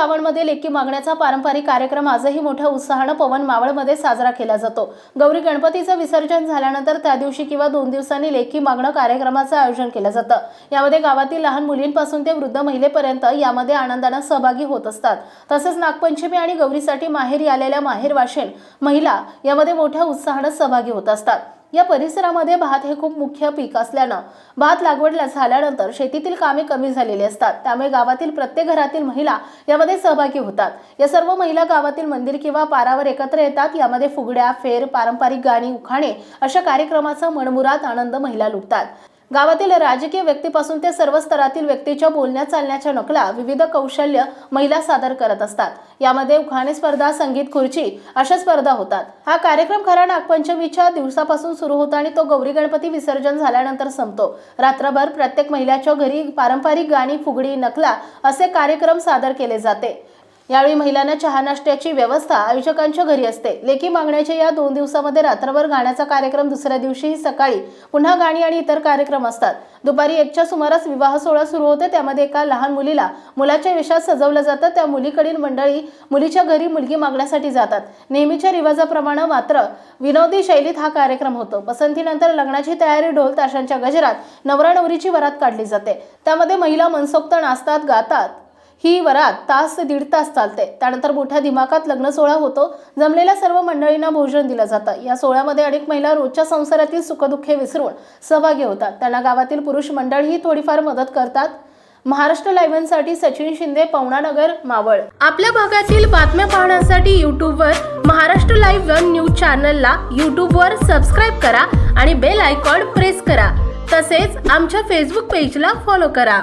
गावांमध्ये लेकी मागण्याचा पारंपरिक कार्यक्रम आजही मोठ्या उत्साहानं पवन मावळमध्ये साजरा केला जातो. गौरी गणपतीचं विसर्जन झाल्यानंतर त्या दिवशी किंवा दोन दिवसांनी लेकी मागणं कार्यक्रमाचं आयोजन केलं जातं. यामध्ये गावातील लहान मुलींपासून ते वृद्ध महिलेपर्यंत यामध्ये आनंदानं सहभागी होत असतात. तसेच नागपंचमी आणि गौरीसाठी माहेरी आलेल्या माहेरवाशीण महिला यामध्ये मोठ्या उत्साहानं सहभागी होत असतात. या परिसरामध्ये भात हे खूप मुख्य पीक असल्यानं भात लागवड झाल्यानंतर शेतीतील कामे कमी झालेली असतात. त्यामुळे गावातील प्रत्येक घरातील महिला यामध्ये सहभागी होतात. या सर्व महिला गावातील मंदिर किंवा पारावर एकत्र येतात. यामध्ये फुगड्या फेर पारंपरिक गाणी उखाणे अशा कार्यक्रमाचा मनमुराद आनंद महिला लुटतात. गावातील राजकीय व्यक्तीपासून ते सर्व स्तरातील व्यक्तीच्या बोलण्या चालण्याच्या नकला विविध कौशल्य महिला सादर करत असतात. यामध्ये उखाणे स्पर्धा संगीत खुर्ची अशा स्पर्धा होतात. हा कार्यक्रम खरा नागपंचमीच्या दिवसापासून सुरू होतो आणि तो गौरी गणपती विसर्जन झाल्यानंतर संपतो. रात्रभर प्रत्येक महिलाच्या घरी पारंपरिक गाणी फुगडी नकला असे कार्यक्रम सादर केले जाते. यावेळी महिलांना चहा नाश्त्याची व्यवस्था आयोजकांच्या घरी असते. लेखी मागण्याच्या या दोन दिवसामध्ये रात्रभर गाण्याचा कार्यक्रम दुसऱ्या दिवशीही सकाळी पुन्हा गाणी आणि इतर कार्यक्रम असतात. दुपारी एकच्या सुमारास विवाह सोहळा सुरू होते. त्यामध्ये एका लहान मुलीला मुलाच्या वेशात सजवलं जातं. त्या मुलीकडील मंडळी मुलीच्या घरी मुलगी मागण्यासाठी जातात. नेहमीच्या रिवाजाप्रमाणे मात्र विनोदी शैलीत हा कार्यक्रम होतो. पसंतीनंतर लग्नाची तयारी ढोल ताशांच्या गजरात नवरा नवरीची वरात काढली जाते. त्यामध्ये महिला मनसोक्त नाचतात गातात. ही वरात तास ते दीड तास चालते. त्यानंतर मोठ्या दिमाखात लग्न सोहळा होतो. जमलेल्या सर्व मंडळींना भोजन दिलं जातं. या सोहळ्यामध्ये अनेक महिला रोजच्या संसारातील सुखदुःखे विसरून सहभागी होतात. त्यांना गावातील पुरुष मंडळीही थोडीफार मदत करतात. महाराष्ट्र लाईव्हसाठी सचिन शिंदे पवनानगर मावळ. आपल्या भागातील बातम्या पाहण्यासाठी यूट्यूबवर महाराष्ट्र लाईव्ह वन न्यूज चॅनलला यूट्यूबवर सबस्क्राईब करा आणि बेल आयकॉन प्रेस करा. तसेच आमच्या फेसबुक पेजला फॉलो करा.